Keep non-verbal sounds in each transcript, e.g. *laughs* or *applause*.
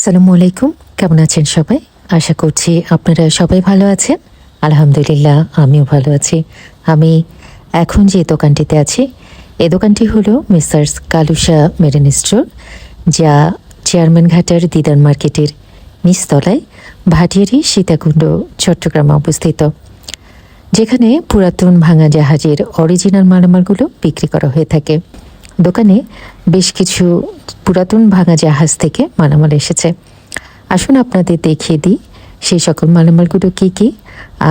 আসসালামু আলাইকুম। কেমন আছেন সবাই? আশা করছি আপনারা সবাই ভালো আছেন। আলহামদুলিল্লাহ, আমিও ভালো আছি। আমি এখন যে দোকানটিতে আছি, এ দোকানটি হলো মিসার্স কালুসা মেরিন স্টোর, যা চেয়ারম্যান ঘাটার দিদার মার্কেটের নিচতলায় ভাটিয়ারি, সীতাকুণ্ড, চট্টগ্রামে অবস্থিত। যেখানে পুরাতন ভাঙা জাহাজের অরিজিনাল মালামালগুলো বিক্রি করা হয়ে থাকে। দোকানে বেশ কিছু পুরাতন ভাঙা জাহাজ থেকে মালামাল এসেছে। আসুন আপনাদের দেখিয়ে দিই সেই সকল মালামালগুলো কী কী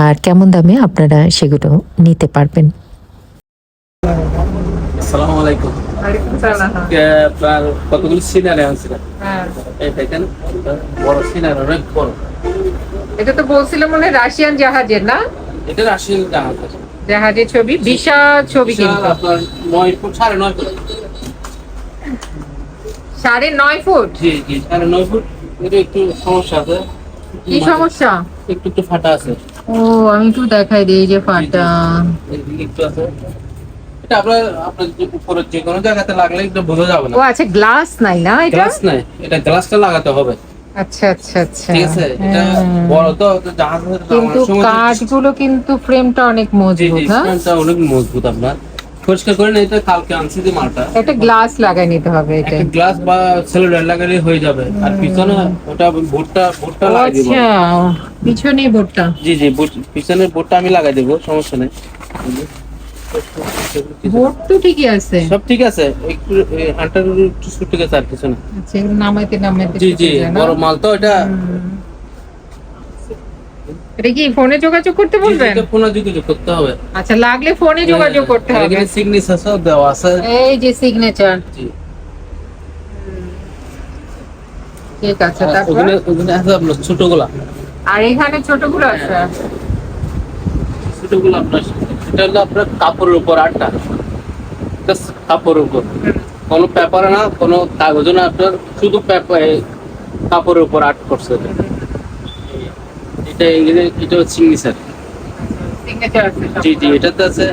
আর কেমন দামে আপনারা সেগুলো নিতে পারবেন। আসসালামু আলাইকুম। ওয়ালাইকুম সালাম। এ, আপনার কতগুলো সিনারি আনছিলেন? হ্যাঁ। এই দেখেন বড় সিনারি অনেক বড়। এটা তো বলছিল মনে হয় রাশিয়ান জাহাজের না? এটা রাশিয়ান জাহাজ। জাহাজের ছবি বিশাল ছবি কিন্তু। আপনার নয় ফুট সাড়ে নয় ফুট। সাড়ে নয় ফুট? জি জি সাড়ে নয় ফুট। এটা একটু সমস্যা আছে। কি সমস্যা? একটু একটু ফাটা আছে। ও আমি একটু দেখাই দিই যে ফাটা। একটু আছে। এটা আপনার আপনার উপরে যে কোনো জায়গাতে লাগলে একটু বোঝা যাবে না। ও আচ্ছা গ্লাস নাই না এটা? গ্লাস নাই। এটা গ্লাসটা লাগাতে হবে। আচ্ছা আচ্ছা আচ্ছা। ঠিক আছে? এটা হ্যাঁ। বড় তো জাহাজের কিন্তু কাঠগুলো কিন্তু ফ্রেমটা অনেক মজবুত হ্যাঁ? অনেক মজবুত আপনার। পরিষ্কার করে না এটা কালকে আনছি যে মালটা। একটা গ্লাস লাগাই নিতে হবে এটা। একটা গ্লাস বা সিলিন্ডার লাগালে হয়ে যাবে। আর পিছনে ওটা ভুট্টা ভুট্টা লাগাই দিব। আচ্ছা পিছনে বোর্ডটা জি জি পিছনে বোর্ডটা আমি লাগাই দেবো সমস্যা নেই। বোর্ড তো ঠিকই আছে। সব ঠিক আছে একটু আন্টার একটু ছোট আছে আর কিছু না। আচ্ছা নামাইতে নামাইতে জি জি বড় মাল তো এটা। এটা কি ফোনে যোগাযোগ করতে বলবেন? পুনঃ যোগাযোগ করতে হবে। আচ্ছা লাগলে ফোনে যোগাযোগ করতে হবে। সিগনেচার দেওয়া আছে। এই যে সিগনেচার জি। ঠিক আছে তারপর? ওখানে ওখানে আছে আপনার ছোটগুলা। আর এখানে ছোটগুলো আছে? ছোটগুলো আপনার এটা হলো আপনার কাপড়ের উপর আটটা। কাপড়ের উপর। কোনো পেপারে না কোনো কাগজে না আপনার শুধু পেপার কাপড়ের উপর আর্ট করছে। এটা। এটা এটা হচ্ছে সিগনেচার সিগনেচার আছে সব। জি জি এটাতে আছে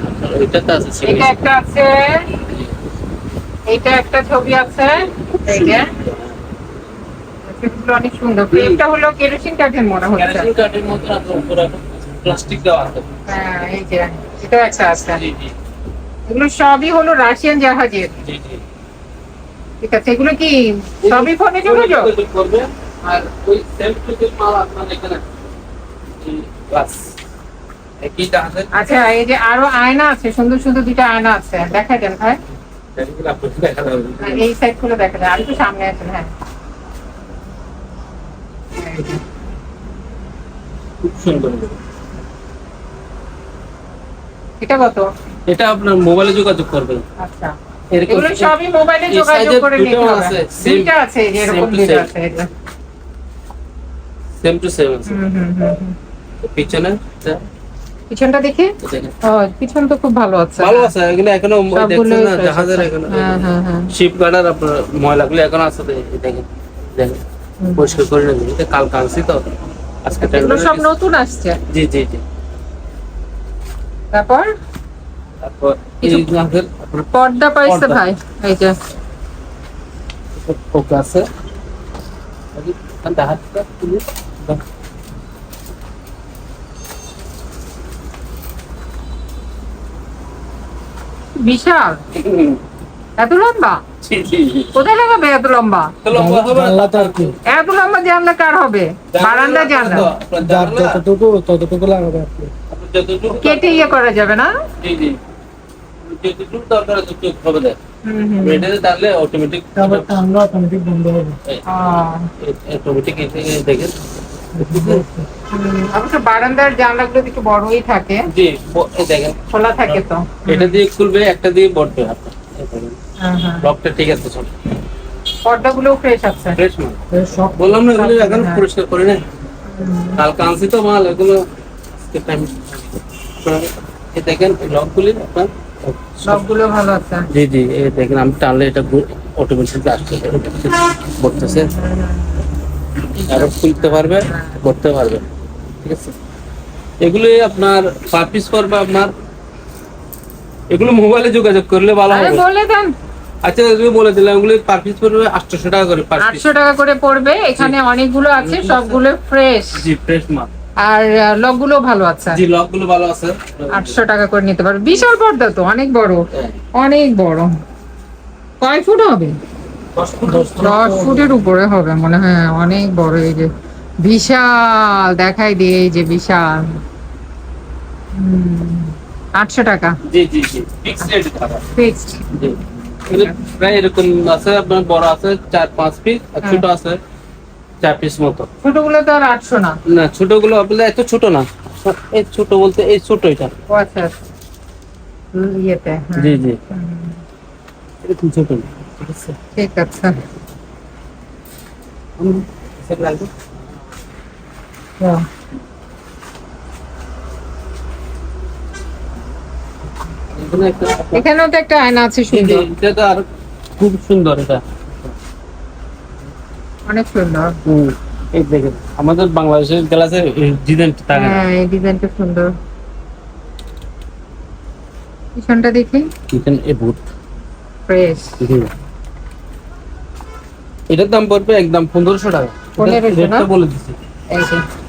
এটাতে আছে এটা একটা আছে এইটা একটা ছবি আছে এই যে। অনেক সুন্দর। ফ্রেমটা হলো কেরোসিন কাঠের মনে হচ্ছে। ক্যারাটিন কার্ডের মধ্যে আপনার উপরে প্লাস্টিক দেওয়া আছে। হ্যাঁ এই যে এটা একটা আছে। জি জি। এগুলো সবই হলো রাশিয়ান জাহাজের। জি জি। ঠিক আছে এগুলো কি সবই ফোনে যোগাযোগ? করবে আর ওই সেলফ টু সেলফ মাল আপনার এখানে আচ্ছা এই যে আরও আয়না আছে সুন্দর সুন্দর দুটো আয়না আছে দেখা ভাই। এই সাইডগুলো দেখা যায় আমি তো সামনে আছেন হ্যাঁ। খুব সুন্দর এটা কত? এটা আপনার মোবাইলে যোগাযোগ করবেন আচ্ছা। এরকম এগুলো সবই মোবাইলে যোগাযোগ করে নিতে হবে। আছে, দুইটা এরকম দুইটা সেম টু সেম আছে। হুম, হুম, হুম, হুম। পিছনে পিছনটা দেখি? পিছন তো খুব ভালো আছে। ভালো আছে এগুলো এখনও দেখছেন না জাহাজের এখনও হ্যাঁ হ্যাঁ হ্যাঁ। শিপ গার্ডার আপনার ময়লাগুলো এখন আছে দেখেন দেখেন। পরিষ্কার করে নেবেন। এটা কাল কানছি তো। আজকে এগুলো সব নতুন আসছে? জি জি জি। তারপর? তারপর পর্দা পাইছে ভাই এই যে। ওকে আছে। হাতটা তুলে দাও। বিশাল। এত লম্বা? জি জি জি কোথায় লাগাবে এত লম্বা। এত লম্বা জানলা কার হবে? বারান্দা জানলা। যতটুকু ততটুকু লাগাবে কেটে ইয়ে করা যাবে না? জি জি। যতটুকু দরকার ততটুকু হবে হুম। মেয়েটাতে টানলে অটোমেটিক তারপর টানলে অটোমেটিক বন্ধ হবে। অটোমেটিক হুম, অবশ্য বারান্দার জানলাগুলো একটু বড়ই থাকে। জি দেখেন। খোলা থাকে তো। এটা দিয়ে খুলবে একটা দিয়ে হ্যাঁ, হ্যাঁ। লকটা ঠিক আছে সব পর্দাগুলো ফ্রেশ আছে। ফ্রেশ সব। বললাম না এগুলো এখন। পরিষ্কার করে না। কালকে আনছি তো মাল এগুলো এই দেখেন লক খুলি আপনার সবগুলো ভালো আছে। জি জি এই দেখেন আমি টানলে এটা অটোমেটিক আসছে করতেছে আরও খুলতে পারবে করতে পারবে ঠিক আছে? এগুলো আপনার পার পিস পড়বে আপনার। এগুলো মোবাইলে যোগাযোগ করলে ভালো হবে। বলে দেন। আচ্ছা তুমি বলে দিলাম ওগুলো পার পিস পড়বে আটশো টাকা করে পার পিস আটশো টাকা করে পড়বে। এখানে অনেকগুলো আছে সবগুলো ফ্রেশ জি ফ্রেশ মাল। আর লকগুলো ভালো আছে। জি লকগুলো ভালো আছে। আটশো টাকা করে নিতে পারবে বিশাল পর্দা তো অনেক বড়। হ্যাঁ। অনেক বড়। কয় ফুট হবে? দশ ফুটের উপরে হবে মনে হয় অনেক বড় এই যে বিশাল দেখাই দিয়ে এই যে বিশাল। আটশো টাকা। জি জি জি ফিক্স রেট ফিক্সড জি। প্রায় এরকম আছে আপনার বড় আছে চার পাঁচ পিস আর ছোট আছে চার পিস মতো। ছোটগুলো তো আর আটশো না। না ছোটগুলো আপনাদের এত ছোট না। এই ছোট বলতে এই ছোট এটা। আচ্ছা আচ্ছা। ইয়েতে হ্যাঁ। জি জি। এরকম ছোট না। আছে ঠিক আছে। এখানেও তো একটা আয়না আছে সুন্দর। এটা তো আর খুব সুন্দর এটা। অনেক সুন্দর। হুম, এই দেখেন আমাদের বাংলাদেশের গ্লাসের ডিজাইন থাকে হ্যাঁ এই ডিজাইনটা সুন্দর। পিছনটা দেখি। এখানে এ বুট ফ্রেশ। এটার দাম পড়বে একদম পনেরোশো টাকা। রেটটা বলে দিচ্ছি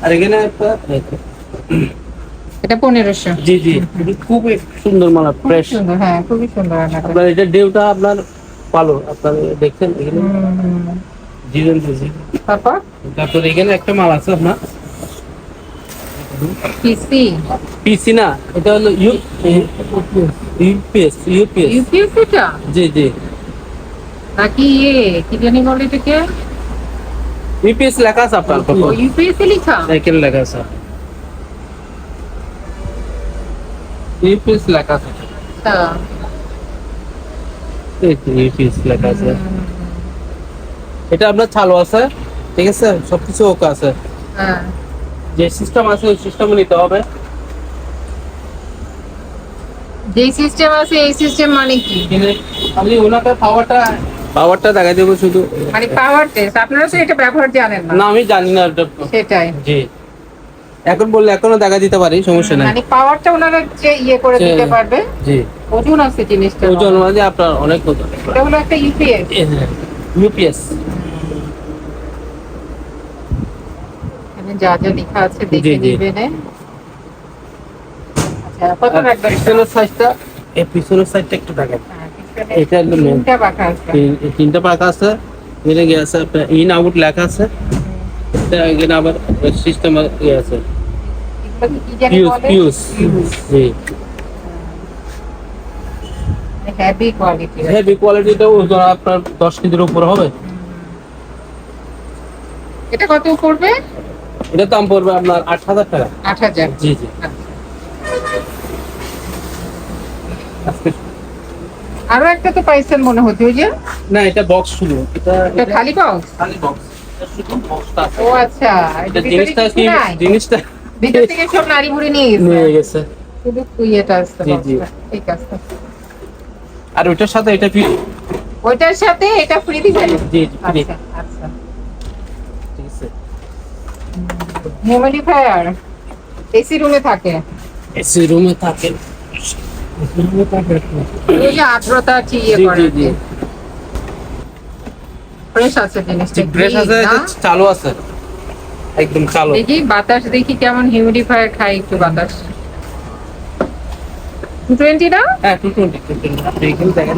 আর এখানে একটা এটা পনেরোশো। জি জি। খুবই সুন্দর মালা ফ্রেশ হ্যাঁ খুবই সুন্দর আপনার এটা ডেউটা আপনার ভালো আপনার দেখছেন এখানে। ডিজাইন দিয়েছি তারপর? তারপর এখানে একটা মাল আছে আপনার। পিসি পিসি না এটা হলো ইউ ইউপিএস ইউপিএস ইউপিএসসিটা জি জি। নাকি ইয়ে কি জানি বলে এটাকে? ইউপিএস লেখা আছে আপনার ও ইউপিএসসি লেখা? সাইকেল লেখা আছে। ইউপিএস লেখা আছে। তো। ইউপিএস লেখা আছে। এটা আপনার চালু আছে ঠিক আছে? সবকিছু ওকে আছে। হ্যাঁ। যে সিস্টেম আছে ওই সিস্টেমে নিতে হবে। যে সিস্টেম আছে এই সিস্টেম মানে কি? আমি ওনাকে পাওয়ারটা পাওয়ারটা দেখাই দেবো শুধু। মানে পাওয়ার টেস্ট আপনারা তো এটা ব্যবহার জানেন না। না আমি জানি না এটা সেটাই। জি। এখন বললে এখনও দেখা দিতে পারি সমস্যা নাই। মানে পাওয়ারটা ওনারা যে ইয়ে করে দিতে পারবে জি। ওজন আছে জিনিসটা। ওজন মানে আপনার অনেক ওজন। এটা হলো একটা ইউপিএস ইউপিএস এখানে যা যা লেখা আছে দেখে জি। আচ্ছা কত রাখবেন পিছনের সাইজটা এই পিছনের সাইডটা একটু পিছনে এটা হলো। তিনটা পাখা আছে। তিনটা পাকা আছে। এখানে গিয়ে আছে আপনার ইন আউট লেখা আছে। এটা এখানে আবার সিস্টেম ইয়ে আছে। এগুলো কি জানি পিউস পিউস জি। হেভি কোয়ালিটি হেভি কোয়ালিটিটা ওজন আপনার দশ কেজির উপর হবে। এটা কত পড়বে? এটা দাম পড়বে আপনার আট হাজার টাকা। আট হাজার। জি জি। আজকে আরও একটা তো পাইছেন মনে হচ্ছে ওই যে? না এটা বক্স শুধু। এটা এটা খালি বক্স খালি বক্স ও আচ্ছা। এটা জিনিসটা কি জিনিসটা ভিতর থেকে সব নারী ভরে নিয়ে গেছে নিয়ে গেছে। শুধু ইয়েটা আসছে জি, জি। ঠিক আছে। আর ওটার সাথে এটা ফ্রি ওইটার সাথে এটা ফ্রি দিবেন? জি ফ্রি আচ্ছা আচ্ছা। ঠিক আছে। হিউমিডিফায়ার এসি রুমে থাকে। এসি রুমে থাকে। ওই যে আর্দ্রতা কি ইয়ে করে জি, জি। ফ্রেশ আছে জিনিসটা ড্রেস আছে চালু আছে। একদম চালু। দেখি বাতাস দেখি কেমন হিউমিডিফায়ার খাই একটু বাতাস। টোয়েন্টি না? হ্যাঁ দেখেন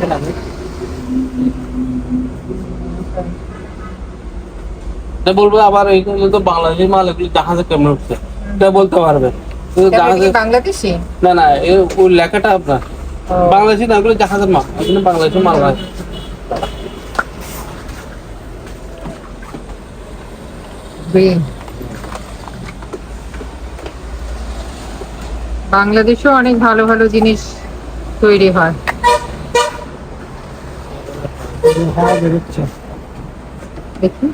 না বলব আবার এইগুলো তো বাংলাদেশি মাল এগুলো জাহাজে কেমন উঠছে? এটা বলতে পারবে। বাংলাদেশি? না না এ ওই লেখাটা আপনার। বাংলাদেশি না এগুলো জাহাজের মাল। বাংলাদেশি বাংলাদেশেও অনেক ভালো ভালো জিনিস তৈরি হয়। দেখি।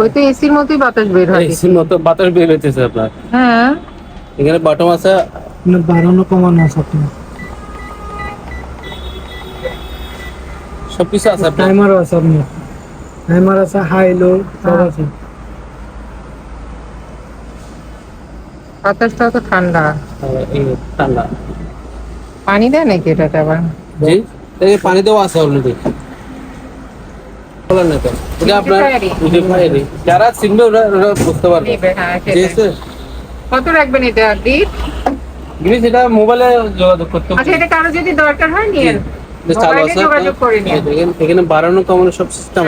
ওই তো এসির মতোই বাতাস বের হয়। এসির মতো বাতাস বের হইতেছে আপনার। হ্যাঁ। এখানে বটম আছে? মানে বাড়ানো কমানো আছে আপনার। সবকিছু আছে আপনার? টাইমারও আছে আপনার। টাইমার আছে হাই লো সব হ্যাঁ। আছে। বাতাসটাও তো ঠান্ডা। এই ঠান্ডা। পানি দেয় নাকি এটাতে আবার? জি এই পানি দেওয়া আছে অলরেডি বলেন না তো। এটা আপনার। যারা চিনবে ওরা বুঝতে পারবে। হ্যাঁ। ঠিক আছে? কত রাখবেন এটা জিনিস এটা মোবাইলে যোগাযোগ করতে। আচ্ছা এটা কারও যদি দরকার হয় নিয়ে চালু আছে। এখানে- বাড়ানো কমানো সব সিস্টেম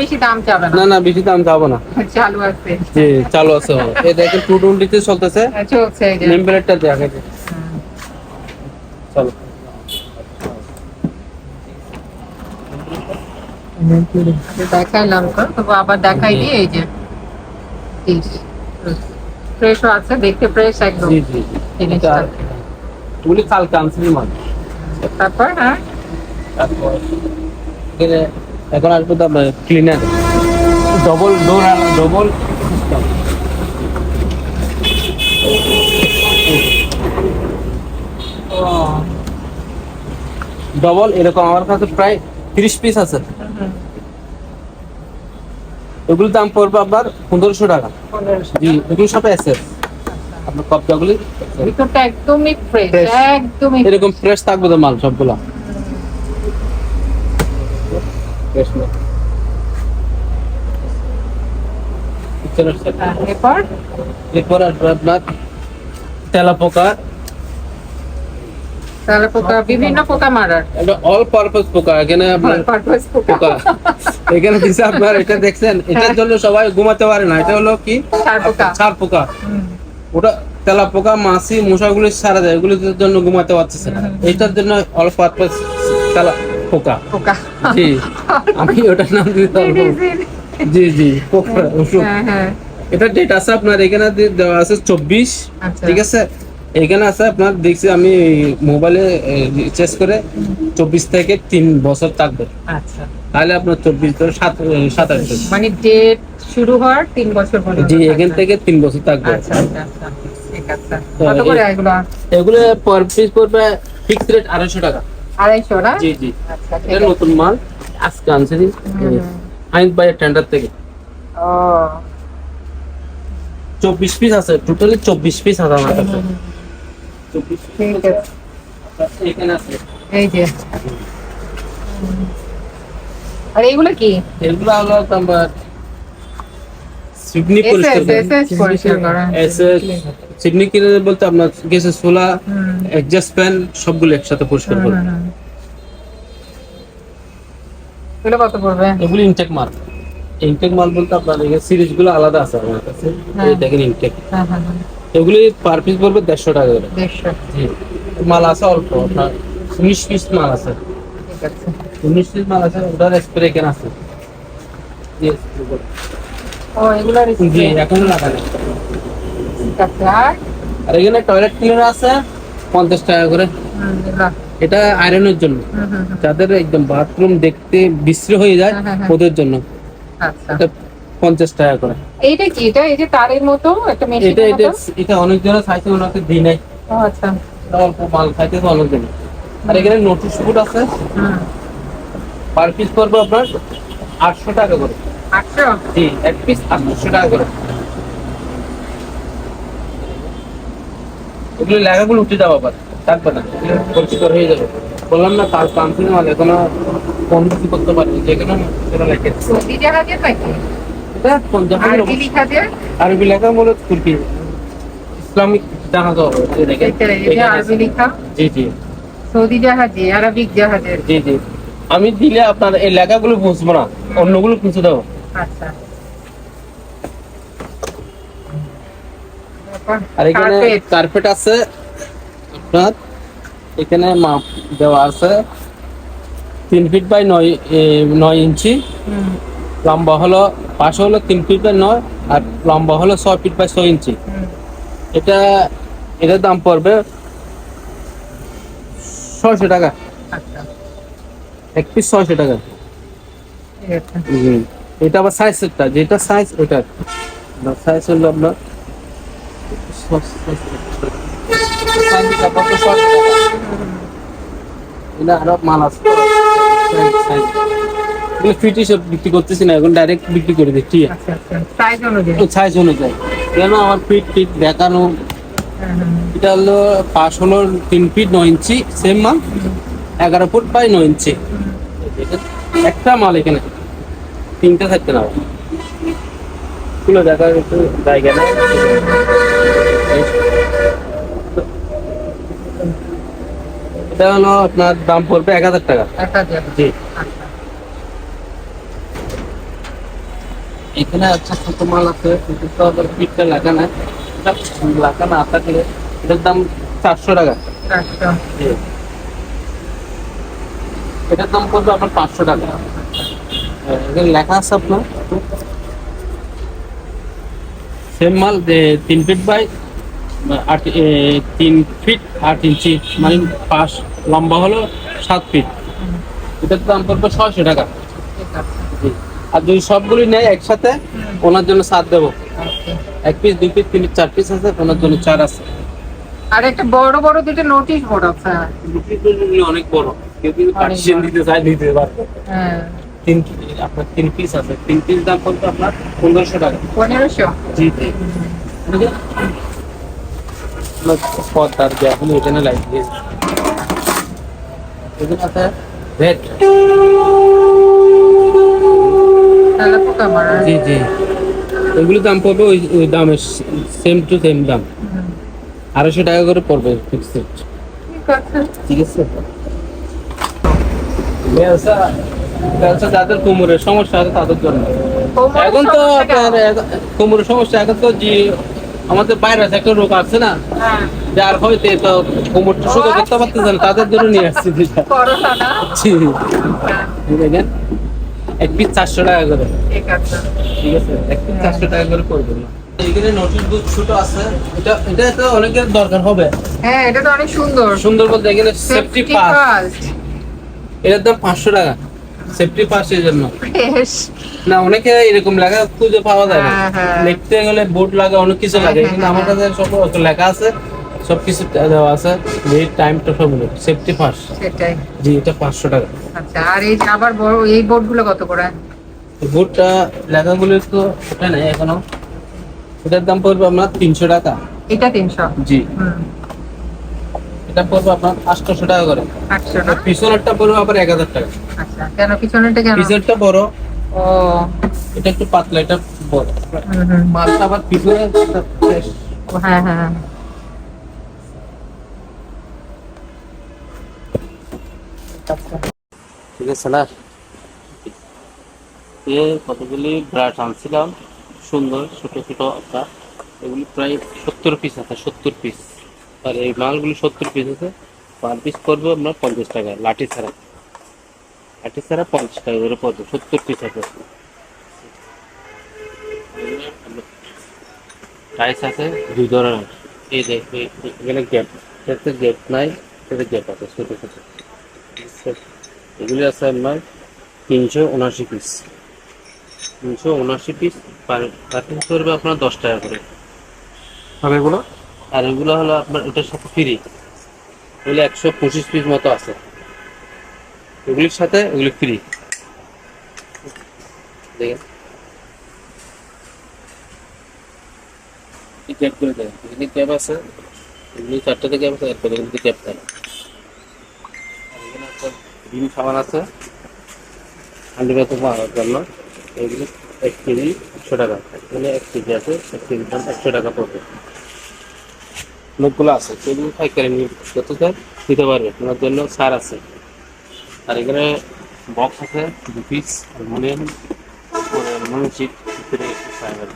বেশি দাম চাবে না। না বেশি দাম না। চালু আছে। জি চালু আছে। এই দেখেন টু টোয়েন্টিতে চলতেছে। হ্যাঁ, চলছে নেম প্লেটটা দেখা চলো। দেখাইলাম তো তবু আবার দেখাই দিয়ে এই যে। ফ্রেশও আছে দেখতে ফ্রেশ একদম। জি জি জিনিসটা। কালকে তারপর হ্যাঁ? তারপর এখন আসবে তো cleaner double door double system double এরকম আমার কাছে প্রায় তিরিশ পিস আছে। এগুলোর দাম পড়বে আপনার পনেরোশো টাকা। জি এগুলো সব আছে আপনার কবজাগুলি ভিতরটা একদমই ফ্রেশ একদমই এরকম ফ্রেশ থাকবে তো মাল সবগুলো? এরপর? এরপর আসবে আপনার তেলা পোকা তাহলে পোকা বিভিন্ন পোকা মারার। এটা অল পারপাস পোকা এখানে আপনার পারপাস পোকা। এখানে দিছে আপনার এটা দেখছেন এটার জন্য সবাই ঘুমাতে পারে না এটা হলো কি? ছাড় পোকা। ছাড় পোকা। ওটা তেলা পোকা মাছি মশাগুলি সারা দেয় এগুলোর জন্য ঘুমাতে পারতেছে না। এটার জন্য অল পারপাস তেলা পোকা। পোকা। জি। আমি ওটার নাম দিতে পারব। জি জি পোকা ওষুধ হ্যাঁ হ্যাঁ। এটা ডেট আছে আপনার এখানে দেওয়া আছে চব্বিশ আচ্ছা। ঠিক আছে? এখানে আছে আপনার দেখছি আমি মোবাইলে রিচার্জ করে চব্বিশ থেকে তিন বছর থাকবে। আচ্ছা। তাহলে আপনার চব্বিশ ধরে সাত সাতাশ মানে ডেট শুরু হওয়ার তিন বছর পর্যন্ত জি এখান থেকে তিন বছর থাকবে। আচ্ছা আচ্ছা কত করে এগুলো? এগুলো পার পিস পড়বে ফিক্স রেট আড়াইশো টাকা। আড়াইশো না? জি জি। এটা নতুন মাল আজকে আনছি। আইন টেন্ডার থেকে। ও। চব্বিশ পিস আছে টোটালি চব্বিশ পিস আছে আমার কাছে এই যে। আর এগুলো কি? এগুলো হলো তোমার সিডনি পরিষ্কার এসএস এসএস পরিষ্কার করা। এসএস সিডনি কিনে বলতে আপনার গ্যাসের সোলা হুম। এডজাস্ট ফ্যান সবগুলো একসাথে পরিষ্কার। এগুলো কত পড়বে? এগুলো ইনটেক মাল ইনটেক মাল বলতে আপনার এখানে সিরিজগুলো আলাদা আছে আমার কাছে। হ্যাঁ। দেখেন ইনটেক হ্যাঁ হ্যাঁ হ্যাঁ। এগুলি পার পিস পড়বে দেড়শো টাকা করে। জি। মাল আছে অল্প আপনার উনিশ পিস মাল আছে। উনিশ পিস মাল আছে ওটার স্প্রে কেন আছে। জি। এখনও লাগানো আর? এখানে টয়লেট ক্লিনার আছে পঞ্চাশ টাকা করে। এটা আয়রনের জন্য। যাদের একদম বাথরুম দেখতে বিশ্রী হয়ে যায় হ্যাঁ, হ্যাঁ, হ্যাঁ। ওদের জন্য। আচ্ছা। পঞ্চাশ টাকা করে। এইটা কি? এটা এই যে তারের মতো একটা এটা এটা এটা অনেক জনের খাইছে ওনাকে দিই নাই আচ্ছা। অল্প মাল খাইতেছে অনেক জন আর এখানে নোটিশ বোর্ড আছে। পার পিস পড়বে আপনার আটশো টাকা করে। আটশো? জি এক পিস আটশো টাকা করে। এগুলো লেখাগুলো উঠে যাব আবার। থাকবে না পরিষ্কার হয়ে যাবে। বললাম না তার কান্তি মাল এখনও কম করতে পারিনি। যেখানে সেটা লেখে। এটা আরবি লিখা যে আরবি লেখা মূলত তুর্কি। ইসলামিক জাহাজ এটা আরবি। জি জি। সৌদি জাহাজে আরবিক জাহাজের জি জি। আমি দিলে আপনার এই লেখাগুলো বুঝব না অন্যগুলো খুঁজে দেবো। আচ্ছা। আর এখানে কার্পেট। আছে আপনার। এখানে মাপ দেওয়া আছে তিন ফিট বাই নয় নয় ইঞ্চি। লম্বা হলো পাশে হলো তিন ফিট বাই নয় আর লম্বা হলো ছয় ফিট বাই ছয় ইঞ্চি। এটা এটার দাম পড়বে ছয়শো টাকা। আচ্ছা। এক পিস ছয়শো টাকা। এটা আবার সাইজটা যেটা সাইজ ওটা। সাইজ হলো আপনার সাইজটা কত ছয়শো টাকা। এটা আরও মাল আছে। ফিট হিসেব বিক্রি করতেছি না এখন ডাইরেক্ট বিক্রি করে দিচ্ছি। আচ্ছা আচ্ছা সাইজ অনুযায়ী। সাইজ অনুযায়ী। কেন আমার ফিট ফিট দেখানো? হুম, এটা হলো পাশ হলো তিন ফিট নয় ইঞ্চি সেম মাল এগারো ফুট বাই নয় ইঞ্চি। এটা একটা মাল এখানে। তিনটা থাকতে না। খুলে দেখার একটু জায়গা নেই। এটা হলো আপনার দাম পড়বে এক হাজার টাকা। জি। এখানে একটা ছোট মাল আছে পিঠটা থাকলে এটার দাম চারশো টাকা। এটার দাম পড়বে আপনার পাঁচশো টাকা। এখানে লেখা আছে আপনার। সেম মাল তিন ফিট বাই আট তিন ফিট আট ইঞ্চি মানে পাঁচ লম্বা হলো সাত ফিট এটার দাম পড়বে ছয়শো টাকা। জি। আর যদি সবগুলি নেয় একসাথে ওনার জন্য সাত দেবো। এক পিস দুই পিস তিন চার পিস আছে ওনার জন্য চার আছে। আর একটা বড় বড় দুটো নোটিশ বোর্ড আছে। রুটিগুলি অনেক বড়। কেউ অনেক পার্টিশন বড়। দিতে চায় দিতে পারবে হ্যাঁ। তিন আপনার তিন পিস আছে। তিন পিস দাম পড়বে আপনার পনেরোশো টাকা। পনেরোশো? জি জি। আপনার যে এখন লাইট দিয়েছে এখানে আছে রেড তাহলে পোকা মারা জি জি। এগুলো দাম পড়বে ওই ওই দামের সেম টু সেম দাম। আড়াইশো টাকা করে পড়বে ফিক্সড ঠিক আছে। যাদের কোমরের সমস্যা আছে তাদের জন্য। এখন তো আপনার কোমরের সমস্যা এখন তো যে আমাদের ভাইরাস একটা রোগ আছে না হ্যাঁ। যার হইতে তো কোমরটা শুধু করতে পারতেছে না তাদের জন্য নিয়ে আসছি দেখেন এক পিস চারশো টাকা করে। ঠিক আছে। এক পিস চারশো টাকা করে করবে না এখানে নোটিশ বুক ছোট আছে। এটা এটা তো অনেকের দরকার হবে। হ্যাঁ এটা তো অনেক সুন্দর। সুন্দর বলতে এখানে সেফটি সেফটি পাস এটার দাম পাঁচশো টাকা। সেফটি পাসের জন্য। না অনেকে এরকম লেখা খুঁজে পাওয়া যায় না। হ্যাঁ, হ্যাঁ। লিখতে গেলে বোর্ড লাগে অনেক কিছু লাগে। হ্যাঁ, কিন্তু আমার কাছে সব লেখা আছে সব কিছু দেওয়া আছে যে টাইমটা সব সেফটি পাস সেটাই। জি এটা পাঁচশো টাকা। আচ্ছা আর এই আবার বড় এই বোর্ডগুলো কত করে? বোর্ডটা লেখাগুলো তো ওটা নেই এখনও। এটার দাম পড়বে আপনার তিনশো টাকা। এটা তিনশো? জি। এটা পড়বে আপনার আটশোশো টাকা করে। পিছনেরটা পড়বে আবার এক হাজার টাকা। আচ্ছা কেন পিছনেরটা কেন? পিছনেরটা বড়। ও। এটা একটু পাতলা এটা বড়। মালটা আবার পিছনে হ্যাঁ হ্যাঁ আচ্ছা ঠিক আছে না এ কতগুলি ব্রাশ আনছিলাম? সুন্দর ছোট ছোট আপনার এগুলি প্রায় সত্তর পিস আছে সত্তর পিস আর এই মালগুলি সত্তর পিস আছে। পার পিস পড়বে আপনার পঞ্চাশ টাকা, লাঠি ছাড়া। লাঠি ছাড়া পঞ্চাশ টাকা করে পড়বে, সত্তর পিস আছে। টাইস আছে দুই ধরনের। এই এই- এখানে গ্যাপ এটাতে গ্যাপ নাই, এটাতে গ্যাপ আছে, ছোট ছোট। এগুলি আছে আপনার তিনশো উনআশি পিস তিনশো উনআশি পিস পার পার পিস পড়বে আপনার দশ টাকা করে। আর এগুলো? আর এগুলো হলো আপনার এটার সাথে ফ্রি এগুলো একশো পঁচিশ পিস মতো আছে। এগুলির সাথে এগুলি ফ্রি দেখেন। ক্যাপগুলো দেখেন, এখানে ক্যাপ আছে, এগুলি চারটাতে ক্যাপ আছে, এরপরে এগুলিতে ক্যাপ থাকে ডিম সাবান আছে, হান্ডি মতো পাওয়ার জন্য। এগুলি এক কেজি একশো টাকা। এখানে এক কেজি আছে, এক কেজির দাম একশো টাকা পড়বে। লোকগুলো আছে সেগুলো পাইকারি নিয়ে যত চাই দিতে পারবে। আপনার জন্য ছাড় আছে। আর এখানে বক্স আছে, দু পিস অ্যালুমিনিয়াম অ্যালুমিনিয়াম চিট ভিতরে ফাইবার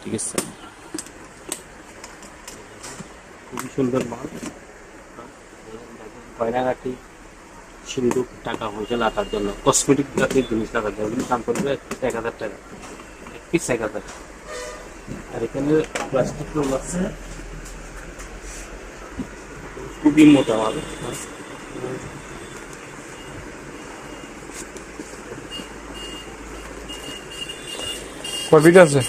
ঠিক আছে? খুবই সুন্দর মাল। গয়নাঘাটি সিন্দুক, টাকা পয়সা রাখার জন্য। কসমেটিক জাতীয় জিনিস রাখার জন্য। দাম পড়বে এক হাজার টাকা। এক পিস এক হাজার আর এখানে প্লাস্টিক রোল আছে। খুবই মোটা মাল। কপিটা আছে?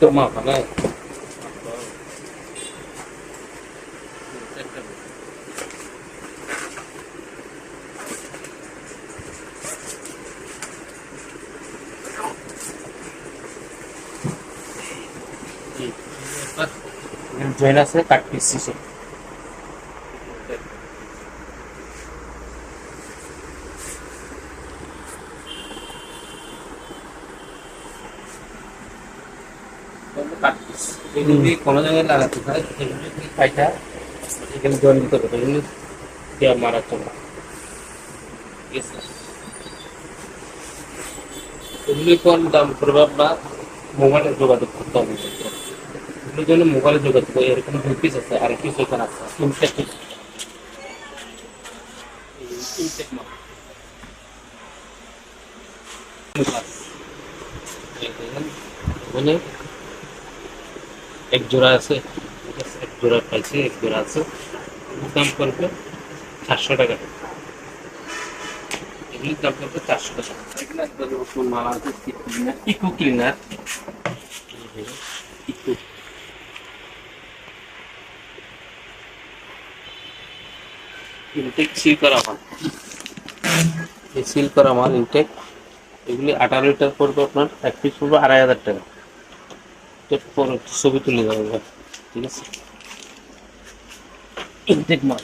তো মা মানে জয়েন আছে কাট পিস সিসি কোনো জায়গায় লাগাতে হয় এগুলি পাইটা। এখানে জয়েন দিতে দাম পড়বে আপনার? মোবাইলে যোগাযোগ করতে হবে। এগুলির জন্য মোবাইলে যোগাযোগ করে এরকম দুই পিস আছে আর পিস ওখানে আছে তিনটে পিস মানে এক জোড়া আছে এক জোড়া পাইছে এক জোড়া আছে। দাম পড়বে চারশো টাকা। এগুলির দাম পড়বে চারশো টাকা। মাল আছে eco cleaner eco intake seal করা মাল। এই সিল করা মাল ইনটেক এগুলি আঠারো লিটার পড়বে আপনার, এক পিস পড়বে আড়াই হাজার টাকা। পরে ছবি তুলে দেবো ঠিক আছে? ইনটেক মাল।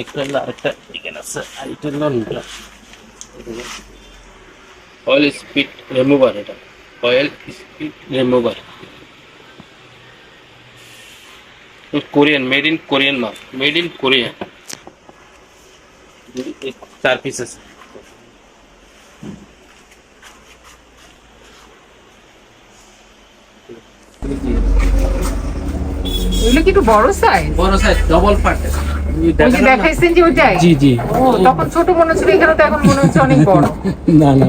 একটা হলো আরেকটা, এখানে আছে, আর এটা হলো অন্যটা অয়েল স্পিড রিমুভার এটা। Oil speed remover Korean made in Korean মাল মেড ইন কোরিয়া চার পিস আছে এগুলো কি একটু বড় সাইজ বড় সাইজ ডবল পার্ট দেখাইছেন যে ওইটাই? জি জি। তখন ছোট মনে হচ্ছিল এখানে তো এখন মনে হচ্ছে অনেক বড়। *laughs* না না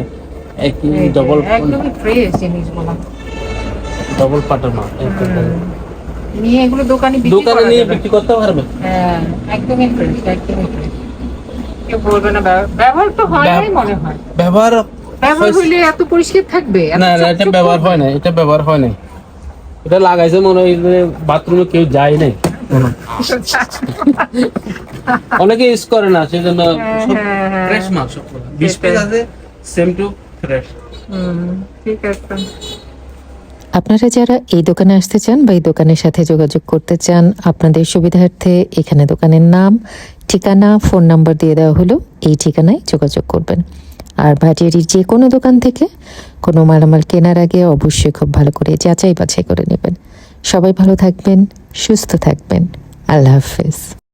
একই এই ডবল একদমই ফ্রেশ জিনিসগুলো। ডবল পার্টের নিয়ে এগুলো দোকানে বিক্রি দোকানে নিয়ে বিক্রি করতে পারবে। হ্যাঁ একদমই ফ্রেশ একদমই ফ্রেশ কেউ বলবে না ব্যবহার তো হয় নাই মনে হয়। ব্যবহার ব্যবহার হইলে এত পরিষ্কার থাকবে না না এটা ব্যবহার হয় না এটা ব্যবহার হয় না এটা লাগাইছে মনে হয় বাথরুমে কেউ যায় নাই। *laughs* অনেকে ইউজ করে না সেজন্য হ্যাঁ, হ্যাঁ, হ্যাঁ। ফ্রেশ মাল সব বিশ পিস আছে। সেম টু ফ্রেশ ঠিক আছে। আপনারা যারা এই দোকানে আসতে চান বা এই দোকানের সাথে যোগাযোগ করতে চান আপনাদের সুবিধার্থে এখানে দোকানের নাম ঠিকানা ফোন নাম্বার দিয়ে দেওয়া হলো। এই ঠিকানায় যোগাযোগ করবেন। আর ভাটিয়ারির যে কোনো দোকান থেকে কোনো মালামাল কেনার আগে অবশ্যই খুব ভালো করে যাচাই বাছাই করে নেবেন। সবাই ভালো থাকবেন, সুস্থ থাকবেন। আল্লাহ হাফেজ।